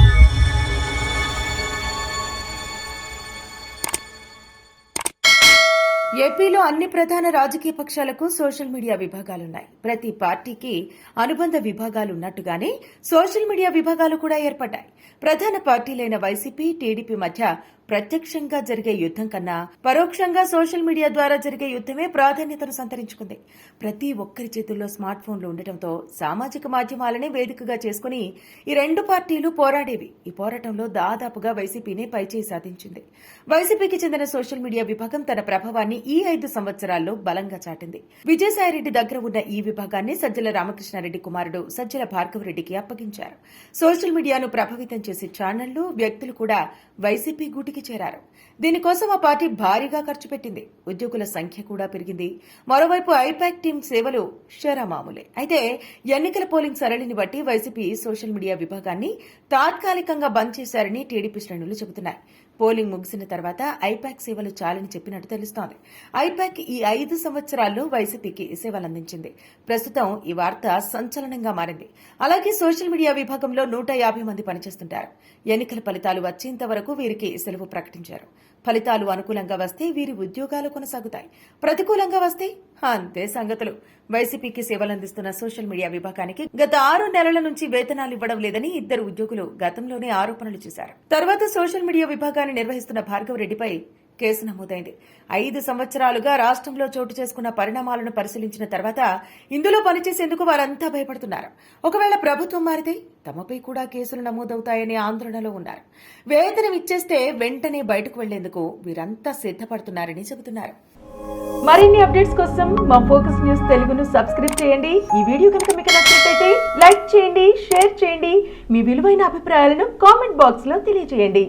you ఏపీలో అన్ని ప్రధాన రాజకీయ పక్షాలకు సోషల్ మీడియా విభాగాలున్నాయి. ప్రతి పార్టీకి అనుబంధ విభాగాలు ఉన్నట్టుగానే సోషల్ మీడియా విభాగాలు కూడా ఏర్పడ్డాయి. ప్రధాన పార్టీలైన వైసీపీ టీడీపీ మధ్య ప్రత్యక్షంగా జరిగే యుద్ధం కన్నా పరోక్షంగా సోషల్ మీడియా ద్వారా జరిగే యుద్ధమే ప్రాధాన్యతను సంతరించుకుంది. ప్రతి ఒక్కరి చేతుల్లో స్మార్ట్ ఫోన్లు ఉండటంతో సామాజిక మాధ్యమాలనే వేదికగా చేసుకుని ఈ రెండు పార్టీలు పోరాడేవి. ఈ పోరాటంలో దాదాపుగా వైసీపీనే పైచేయి సాధించింది. వైసీపీకి చెందిన సోషల్ మీడియా విభాగం తన ప్రభావాన్ని ఈ ఐదు సంవత్సరాల్లో బలంగా చాటింది. విజయసాయిరెడ్డి దగ్గర ఉన్న ఈ విభాగాన్ని సజ్జల రామకృష్ణారెడ్డి కుమారుడు సజ్జల భార్గవరెడ్డికి అప్పగించారు. సోషల్ మీడియాను ప్రభావితం చేసే ఛానళ్ళు వ్యక్తులు కూడా వైసీపీ గూటికి చేరారు. దీనికోసం ఆ పార్టీ భారీగా ఖర్చు పెట్టింది. ఉద్యోగుల సంఖ్య కూడా పెరిగింది. మరోవైపు ఐపాక్ టీం సేవలు షరామామూలే అయితే ఎన్నికల పోలింగ్ సరళిని బట్టి వైసీపీ సోషల్ మీడియా విభాగాన్ని తాత్కాలికంగా బంద్ చేశారని టీడీపీ శ్రేణులు చెబుతున్నాయి. పోలింగ్ ముగిసిన తర్వాత ఐపాక్ సేవలు చాలని చెప్పినట్టు తెలుస్తోంది. ఐపాక్ ఈ ఐదు సంవత్సరాల్లో వైసీపీకి సేవలందించింది. ప్రస్తుతం ఈ వార్త సంచలనంగా మారింది. అలాగే సోషల్ మీడియా విభాగంలో నూట యాభై మంది పనిచేస్తుంటారు. ఎన్నికల ఫలితాలు వచ్చేంత వరకు వీరికి సెలవు ప్రకటించారు. ఫలితాలు అనుకూలంగా వస్తే వీరి ఉద్యోగాలు కొనసాగుతాయి. ప్రతికూలంగా వస్తే అంతే సంగతులు. వైసీపీకి సేవలందిస్తున్న సోషల్ మీడియా విభాగానికి గత ఆరు నెలల నుంచి వేతనాలు ఇవ్వడం లేదని ఇద్దరు ఉద్యోగులు గతంలోనే ఆరోపణలు చేశారు. తర్వాత సోషల్ మీడియా విభాగాన్ని నిర్వహిస్తున్న భార్గవరెడ్డిపై కేసు నమోదైంది. ఐదు సంవత్సరాలుగా రాష్ట్రంలో చోటు చేసుకున్న పరిణామాలను పరిశీలించిన తర్వాత ఇందులో పనిచేసేందుకు వారంతా భయపడుతున్నారు. ఒకవేళ ప్రభుత్వం మారితే తమపై కూడా కేసులు నమోదవుతాయనే ఆందోళనలో ఉన్నారు. వేతనం ఇచ్చేస్తే వెంటనే బయటకు వెళ్ళేందుకు వీరంతా సిద్ధపడుతున్నారని చెబుతున్నారు. మరిన్ని అప్డేట్స్ కోసం మా ఫోకస్ న్యూస్ తెలుగును సబ్స్క్రైబ్ చేయండి. ఈ వీడియో కనుక మీకు నచ్చినట్లయితే లైక్ చేయండి షేర్ చేయండి. మీ విలువైన అభిప్రాయాలను కామెంట్ బాక్స్లో తెలియజేయండి.